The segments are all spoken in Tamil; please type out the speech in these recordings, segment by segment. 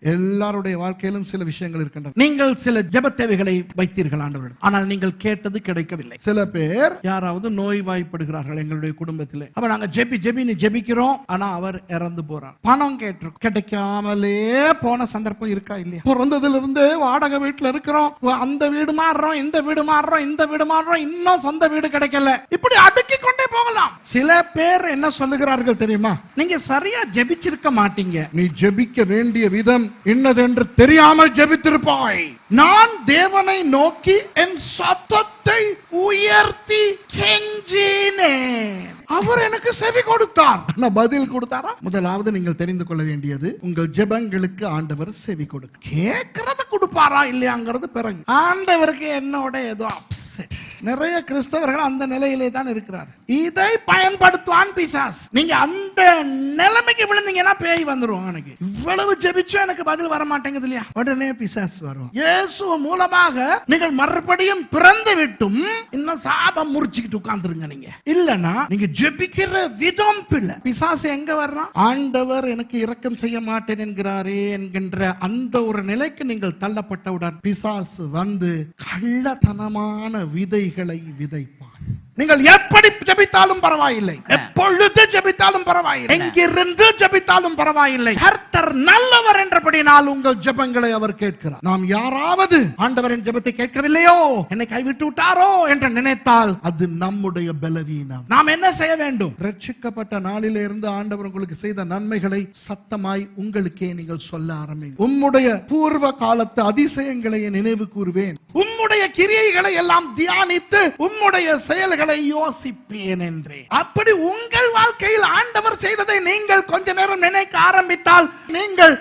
எல்லாருடைய வாழ்க்கையிலும் சில விஷயங்கள் இருக்கின்றன. நீங்கள் சில ஜெப தேவைகளை வைத்தீர்கள் ஆண்டவரிடம் ஆனால் நீங்கள் கேட்டது கிடைக்கவில்லை. சில பேர் யாராவது நோய்வாய்ப்படுகிறார்கள் எங்களுடைய குடும்பத்திலே. அப்ப நாங்க ஜெபி ஜெபின்னு ஜெபிக்கிறோம். ஆனா அவர் இறந்து போறார். பணம் கேட்டிருக்கோம். கிடைக்காமலே போன சந்தர்ப்பம் இருக்கா இல்லையா? பிறந்ததுல இருந்தே வாடகை வீட்டுல இருக்கிறோம். அந்த வீடு மாறுறோம் இந்த வீடு மாறுறோம் இந்த வீடு மாறுறோம். இன்னும் சொந்த வீடு கிடைக்கல. இப்படி அடுக்கி கொண்டே போகலாம். சில பேர் என்ன சொல்லுகிறார்கள் தெரியுமா? நீங்க சரியா ஜெபிச்சிருக்க மாட்டீங்க. நீ ஜெபிக்க வேண்டிய விதம் இன்னதென்று தெரியாமல் ஜெபித்திருப்பாய். நான் தேவனை நோக்கி என் சத்தத்தை உயர்த்தி கெஞ்சினேன். அவர் எனக்கு செவி கொடுத்தார் ஆனா பதில் கொடுத்தாரா? முதலாவது நீங்கள் தெரிந்து கொள்ள வேண்டியது உங்கள் ஜெபங்களுக்கு ஆண்டவர் செவி கொடுக்க. கேட்கறத கொடுப்பாரா இல்லையாங்கிறது பிறகு. ஆண்டவருக்கு என்னோட ஏதோ அப்செட் நிறைய கிறிஸ்தவர்கள் அந்த நிலையிலே தான் இருக்கிறார். இதை பயன்படுத்துவான் பிசாஸ் நீங்க அந்த நிலைமைக்கு விழுந்தீங்கன்னா பேய் வந்துரும் எனக்கு இவ்வளவு ஜெபிச்சும் எனக்கு பதில் வர மாட்டேங்குது இல்லையா? உடனே பிசாஸ் வரும். இயேசு மூலமாக நீங்கள் மறுபடியும் பிறந்து விட்டும் இன்னும் சாபம் முறிச்சுக்கிட்டு உட்கார்ந்துருங்க நீங்க. இல்லனா நீங்க ஜெபிக்கிற விதம் பிள்ளை பிசாசு எங்க வர்றான்? ஆண்டவர் எனக்கு இரக்கம் செய்ய மாட்டேன் என்கிறாரே என்கின்ற அந்த ஒரு நிலைக்கு நீங்கள் தள்ளப்பட்டவுடன் பிசாசு வந்து கள்ளத்தனமான விதைகளை விதைப்பான் நீங்கள் எப்படி ஜெபித்தாலும் பரவாயில்லை. எப்பொழுது ஜெபித்தாலும் பரவாயில்லை. எங்கிருந்து ஜெபித்தாலும் பரவாயில்லை. கர்த்தர் நல்லவர் என்றபடினால் உங்கள் ஜெபங்களை அவர் கேட்கிறார். நாம் யாராவது ஆண்டவரின் ஜெபத்தை கேட்கவில்லையோ என்னை கைவிட்டு விட்டாரோ என்று நினைத்தால் அது நம்முடைய பலவீனம். நாம் என்ன செய்ய வேண்டும்? ரட்சிக்கப்பட்ட நாளிலே இருந்து ஆண்டவர் உங்களுக்கு செய்த நன்மைகளை சத்தமாய் உங்களுக்கே நீங்கள் சொல்ல ஆரம்பிங்க. உம்முடைய பூர்வ காலத்து அதிசயங்களை நினைவு கூறுவேன். உம்முடைய கிரியைகளை எல்லாம் தியானித்து உம்முடைய செயல்களை யோசிப்பேன் என்றே. அப்படி உங்கள் வாழ்க்கையில் ஆண்டவர் செய்ததை நீங்கள் கொஞ்ச நேரம் நினைக்க ஆரம்பித்தால் நீங்கள்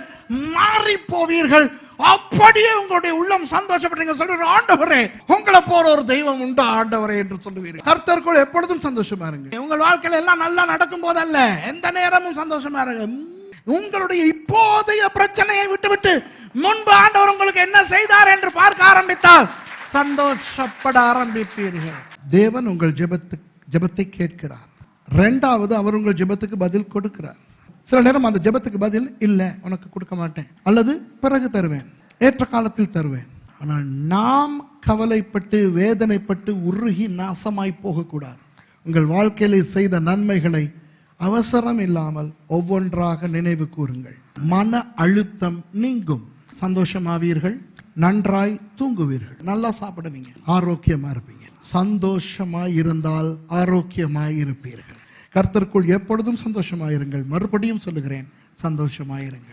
மாறி போவீர்கள் அப்படியே உங்களுடைய உள்ளம் சந்தோஷப்பட்டு சொல்ற ஆண்டவரே உங்களை போற ஒரு தெய்வம் உண்டு ஆண்டவரே என்று சொல்லுவீர்கள். கர்த்தருக்குள் எப்பொழுதும் சந்தோஷமா இருங்க. உங்கள் வாழ்க்கையில எல்லாம் நல்லா நடக்கும் போதல்ல எந்த நேரமும் சந்தோஷமா இருங்க. உங்களுடைய இப்போதைய பிரச்சனையை விட்டுவிட்டு முன்பு ஆண்டவர் உங்களுக்கு என்ன செய்தார் என்று பார்க்க ஆரம்பித்தால் சந்தோஷப்பட ஆரம்பிப்பீர்கள். தேவன் உங்கள் ஜெபத்து ஜெபத்தை கேட்கிறார். ரெண்டாவது அவர் உங்கள் ஜெபத்துக்கு பதில் கொடுக்கிறார். சில நேரம் அந்த ஜெபத்துக்கு பதில் இல்லை உனக்கு கொடுக்க மாட்டேன். அல்லது பிறகு தருவேன் ஏற்ற காலத்தில் தருவேன். ஆனால் நாம் கவலைப்பட்டு வேதனைப்பட்டு உருகி நாசமாய் போகக்கூடாது. உங்கள் வாழ்க்கையில செய்த நன்மைகளை அவசரம் இல்லாமல் ஒவ்வொன்றாக நினைவு கூறுங்கள். மன அழுத்தம் நீங்கும். சந்தோஷமாவீர்கள். நன்றாய் தூங்குவீர்கள். நல்லா சாப்பிடுவீங்க. ஆரோக்கியமா இருப்பீங்க. சந்தோஷமாய் இருந்தால் ஆரோக்கியமாய் இருப்பீர்கள். கர்த்தருக்குள் எப்பொழுதும் சந்தோஷமாயிருங்கள். மறுபடியும் சொல்லுகிறேன் சந்தோஷமாயிருங்கள்.